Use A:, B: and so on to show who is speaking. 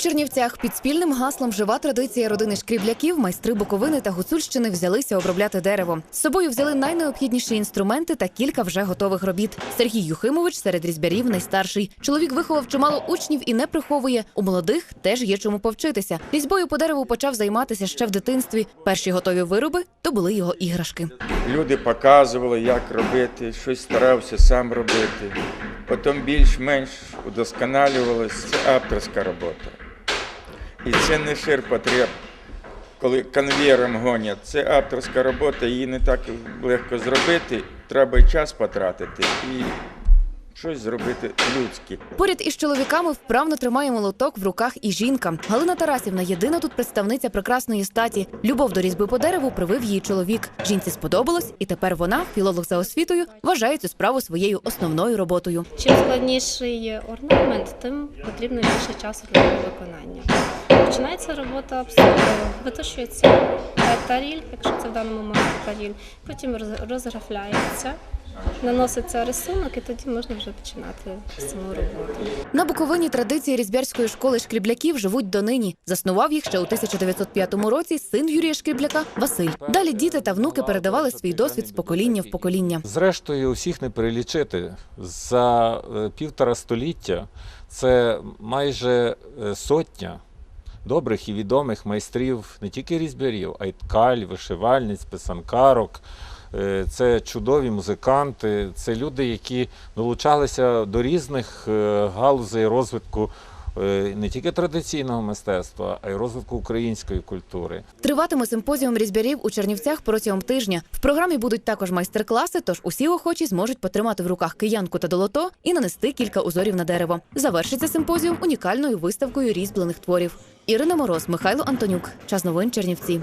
A: Чернівцях під спільним гаслом жива традиція родини шкрібляків, майстри Буковини та Гуцульщини взялися обробляти дерево. З собою взяли найнеобхідніші інструменти та кілька вже готових робіт. Сергій Юхимович серед різьбярів найстарший. Чоловік виховав чимало учнів і не приховує. У молодих теж є чому повчитися. Різьбою по дереву почав займатися ще в дитинстві. Перші готові вироби то були його іграшки.
B: Люди показували, як робити, щось старався сам робити. Потім більш-менш удосконалювалося. Це авторська робота. І це не ширпотреб, коли конвієром гонять. Це авторська робота, її не так легко зробити. Треба час потратити і щось зробити людське.
A: Поряд із чоловіками вправно тримає молоток в руках і жінка. Галина Тарасівна єдина тут представниця прекрасної статі. Любов до різьби по дереву привив її чоловік. Жінці сподобалось, і тепер вона, філолог за освітою, вважає цю справу своєю основною роботою.
C: Чим складніший орнамент, тим потрібно більше часу для виконання. Починається робота абсолютно, витушується таріль, якщо це в даному моменті таріль, потім роз- розграфляється, наноситься рисунок, і тоді можна вже починати саму роботу.
A: На Буковині традиції різьбярської школи шкрібляків живуть донині. Заснував їх ще у 1905 році син Юрія Шкрібляка Василь. Далі діти та внуки передавали свій досвід з покоління в покоління.
D: Зрештою, усіх не перелічити. За е, півтора століття це майже е, сотня добрих і відомих майстрів не тільки різьбярів, а й ткаль, вишивальниць, писанкарок. Е, Це чудові музиканти, це люди, які долучалися до різних е, галузей розвитку не тільки традиційного мистецтва, а й розвитку української культури.
A: Триватиме симпозіум різьбярів у Чернівцях протягом тижня. В програмі будуть також майстер-класи, тож усі охочі зможуть потримати в руках киянку та долото і нанести кілька узорів на дерево. Завершиться симпозіум унікальною виставкою різьблених творів. Ірина Мороз, Михайло Антонюк. Час новин Чернівці.